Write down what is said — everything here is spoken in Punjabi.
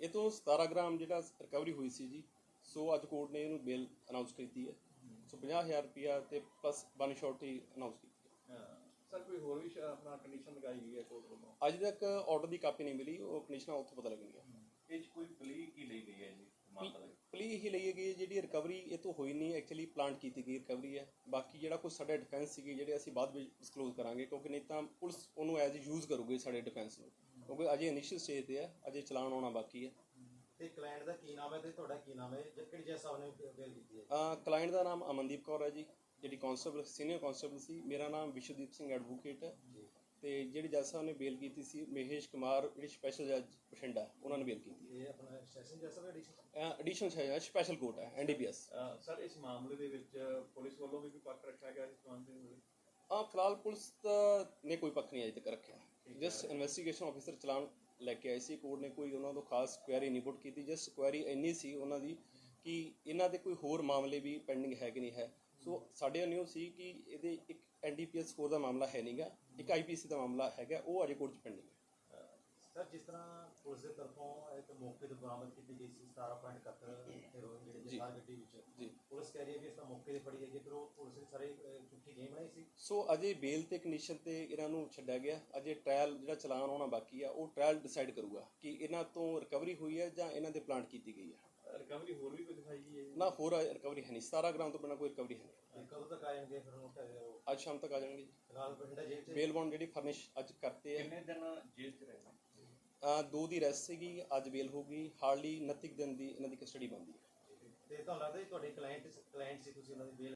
ਇਹ ਤੋਂ 17 ਗ੍ਰਾਮ ਜਿਹੜਾ ਰਿਕਵਰੀ ਹੋਈ ਸੀ ਜੀ ਸੋ ਅੱਜ ਕੋਰਟ ਨੇ ਇਹਨੂੰ ਬੇਲ ਅਨਾਉਂਸ ਕੀਤੀ ਹੈ। ਸੋ 50000 ਰੁਪਿਆ ਤੇ ਪਲੱਸ ਵਨ ਸ਼ਾਰਟੀ ਅਨਾਉਂਸ ਕੀਤੀ ਹੈ। ਸਰ ਕੋਈ ਹੋਰ ਵੀ ਆਪਣਾ ਕੰਡੀਸ਼ਨ ਲਗਾਈ ਗਈ ਹੈ ਕੋਰਟ ਵੱਲੋਂ? ਅੱਜ ਤੱਕ ਆਰਡਰ ਦੀ ਕਾਪੀ ਨਹੀਂ ਮਿਲੀ ਉਹ ਕੰਡੀਸ਼ਨਾਂ ਉੱਥੋਂ ਪਤਾ ਲੱਗਣਗੀਆਂ ਇਹ ਕੋਈ ਪਲੀ ਕੀ ਲਈ ਗਈ ਹੈ ਜੀ ਪਲੀ ਹੀ ਲਈ? ਗਈ ਹੈ, ਜਿਹੜੀ ਰਿਕਵਰੀ ਇਹ ਤੋਂ ਹੋਈ ਨਹੀਂ ਐਕਚੁਅਲੀ ਪਲਾਂਟ ਕੀਤੀ ਗਈ ਰਿਕਵਰੀ ਹੈ। ਬਾਕੀ ਜਿਹੜਾ ਕੁਝ ਸਾਡੇ ਡਿਫੈਂਸ ਸੀਗੇ ਜਿਹੜੇ ਅਸੀਂ ਬਾਅਦ ਵਿੱਚ ਡਿਸਕਲੋਜ਼ ਕਰਾਂਗੇ ਕਿਉਂਕਿ ਨਹੀਂ ਤਾਂ ਪੁਲਿਸ ਉਹਨੂੰ ਐਜ਼ ਯੂਜ਼ ਕਰੂਗੀ ਸਾਡੇ ਡਿਫੈਂਸ ਨੂੰ। ਕਿਉਂਕਿ ਅਜੇ ਇਨੀਸ਼ੀਅਲ ਸਟੇਜ ਤੇ ਹੈ ਅਜੇ ਚਲਾਨ ਆਉਣਾ ਬਾਕੀ ਹੈ ਤੇ ਕਲਾਇੰਟ ਦਾ ਕੀ ਨਾਮ ਹੈ ਤੇ ਤੁਹਾਡਾ ਕੀ ਨਾਮ ਹੈ? ਜਾਂ ਕਿਹੜੀ ਜੱਜ ਸਾਹਿਬ ਨੇ ਬੇਲ ਕੀਤੀ ਹੈ। ਕਲਾਇੰਟ ਦਾ ਨਾਮ ਅਮਨਦੀਪ ਕੌਰ ਹੈ ਜੀ ਜਿਹੜੀ ਕਾਂਸਟੇਬਲ ਸੀਨੀਅਰ ਕਾਂਸਟੇਬਲ ਸੀ। ਮੇਰਾ ਨਾਮ ਵਿਸ਼ਵਦੀਪ ਸਿੰਘ ਐਡਵੋਕੇਟ ਹੈ। ਤੇ ਜਿਹੜੀ ਜੱਜ ਸਾਹਿਬ ਨੇ ਬੇਲ ਕੀਤੀ ਸੀ ਮਹੇਸ਼ ਕੁਮਾਰ ਜਿਹੜੀ ਸਪੈਸ਼ਲ ਜੱਜ ਬਠਿੰਡਾ ਉਹਨਾਂ ਨੇ ਬੇਲ ਕੀਤੀ ਇਹ ਆਪਣਾ ਸੈਸ਼ਨ ਜੱਜ ਸਾਹਿਬ ਐਡੀਸ਼ਨ ਹੈ ਐਡੀਸ਼ਨਲ ਹੈ ਸਪੈਸ਼ਲ ਕੋਰਟ ਹੈ ਐਨਡੀਪੀਐਸ ਸਰ ਇਸ ਮਾਮਲੇ ਦੇ ਵਿੱਚ ਪੁਲਿਸ ਵੱਲੋਂ ਵੀ ਕੋਈ ਪੱਖ ਰੱਖਿਆ ਗਿਆ ਇਸ ਸਬੰਧ ਦੇ ਵਿੱਚ? ਆ ਫਿਲਹਾਲ ਪੁਲਿਸ ਨੇ ਕੋਈ ਪੱਖ ਨਹੀਂ ਅਜੇ ਤੱਕ ਰੱਖਿਆ। ਜਸਟ ਇਨਵੈਸਟੀਗੇਸ਼ਨ ਆਫੀਸਰ ਚਲਾਨ ਲੈ ਕੇ ਆਏ ਸੀ ਕੋਰਟ ਨੇ ਕੋਈ ਉਹਨਾਂ ਤੋਂ ਖਾਸ ਕੁਐਰੀ ਨਹੀਂ ਪੁੱਟ ਕੀਤੀ ਜਸਟ ਕੁਐਰੀ ਇੰਨੀ ਸੀ ਉਹਨਾਂ ਦੀ ਕਿ ਇਹਨਾਂ ਦੇ ਕੋਈ ਹੋਰ ਮਾਮਲੇ ਵੀ ਪੈਂਡਿੰਗ ਹੈ ਕਿ ਨਹੀਂ ਹੈ ਸੋ ਸਾਡੇ ਨਿਊ ਸੀ ਕਿ ਇਹਦੇ ਇੱਕ ਐਨਡੀਪੀਐਸ ਸਕੋਰ ਦਾ ਮਾਮਲਾ ਹੈ ਨਹੀਂਗਾ ਇੱਕ ਆਈਪੀਸੀ ਦਾ ਮਾਮਲਾ ਹੈਗਾ ਉਹ ਅਜੇ ਕੋਰਟ 'ਚ ਪੈਂਡਿੰਗ ਹੈ ਸਰ ਜਿਸ ਤਰ੍ਹਾਂ ਪੁਲਿਸ ਦੇ ਤਰਫੋਂ ਇੱਕ ਮੌਕੇ ਤੇ ਬਰਾਮਦ ਕੀਤੀ ਗਈ ਸੀ 17.71 ਹੈਰੋਇਨ ਜਿਹੜੇ ਜੀ। ਜਥਾਰ ਗੱਡੀ ਵਿੱਚ ਜੀ। ਪੁਲਿਸ ਕਹਿ ਰਹੀ ਹੈ ਕਿ ਇਸ ਦਾ ਮੌਕੇ ਤੇ ਫੜੀ ਗਈ ਹੈ? ਫਿਰ ਉਹ ਪੁਲਿਸ ਨੇ ਸਾਰੇ ਅਹ, ਝੂਠੀ ਗੇਮ ਬਣਾਈ ਸੀ। ਸੋ ਅਜੇ ਬੇਲ ਤੇ ਕੰਡੀਸ਼ਨ ਤੇ ਇਹਨਾਂ ਨੂੰ ਛੱਡਿਆ ਗਿਆ। ਅਜੇ ਟ੍ਰਾਇਲ ਜਿਹੜਾ ਚਲਾਨ ਆਉਣਾ ਬਾਕੀ ਆ ਉਹ ਟ੍ਰਾਇਲ ਡਿਸਾਈਡ ਕਰੂਗਾ ਕਿ ਇਹਨਾਂ ਤੋਂ ਰਿਕਵਰੀ ਹੋਈ ਹੈ ਜਾਂ ਇਹਨਾਂ ਦੇ ਪਲਾਂਟ ਕੀਤੀ ਗਈ ਹੈ। ਰਿਕਵਰੀ ਹੋਰ ਵੀ ਕੋਈ ਦਿਖਾਈ ਗਈ ਹੈ? ਨਾ ਹੋਰ ਰਿਕਵਰੀ ਹੈ ਨਹੀਂ। 17 ਗ੍ਰਾਮ ਤੋਂ ਬਿਨਾਂ ਕੋਈ ਰਿਕਵਰੀ ਹੈ ਨਹੀਂ। ਕਦੋਂ ਤੱਕ ਆ ਜਾਣਗੇ ਫਿਰ ਉਹ? ਅੱਜ ਸ਼ਾਮ ਤੱਕ ਆ ਜਾਣਗੇ ਜੀ। ਫਿਲਹਾਲ ਬਠਿੰਡਾ ਜੇਲ੍ਹ 'ਚ ਬੇਲ ਬੌਂਡ ਜਿਹੜੀ ਫਰਨਿਸ਼ ਅੱਜ ਕਰਤੇ ਹੈ। ਕਿੰਨੇ ਦਿਨ ਜੇਲ੍ਹ 'ਚ ਰਹਿਣਾ? ਦੋ ਦੀ ਰੈਸਟ ਸੀਗੀ ਅੱਜ ਬੇਲ ਹੋ ਗਈ ਹਾਰਡਲੀ 29 ਕੁ ਦਿਨ ਦੀ ਇਹਨਾਂ ਦੀ ਕਸਟਡੀ ਬਣਦੀ ਹੈ। ਤੇ ਤੁਹਾਨੂੰ ਲੱਗਦਾ ਜੀ ਤੁਹਾਡੇ ਕਲਾਇੰਟ ਕਲਾਇੰਟ ਸੀ ਤੁਸੀਂ ਉਹਨਾਂ ਦੇ ਬੇਲ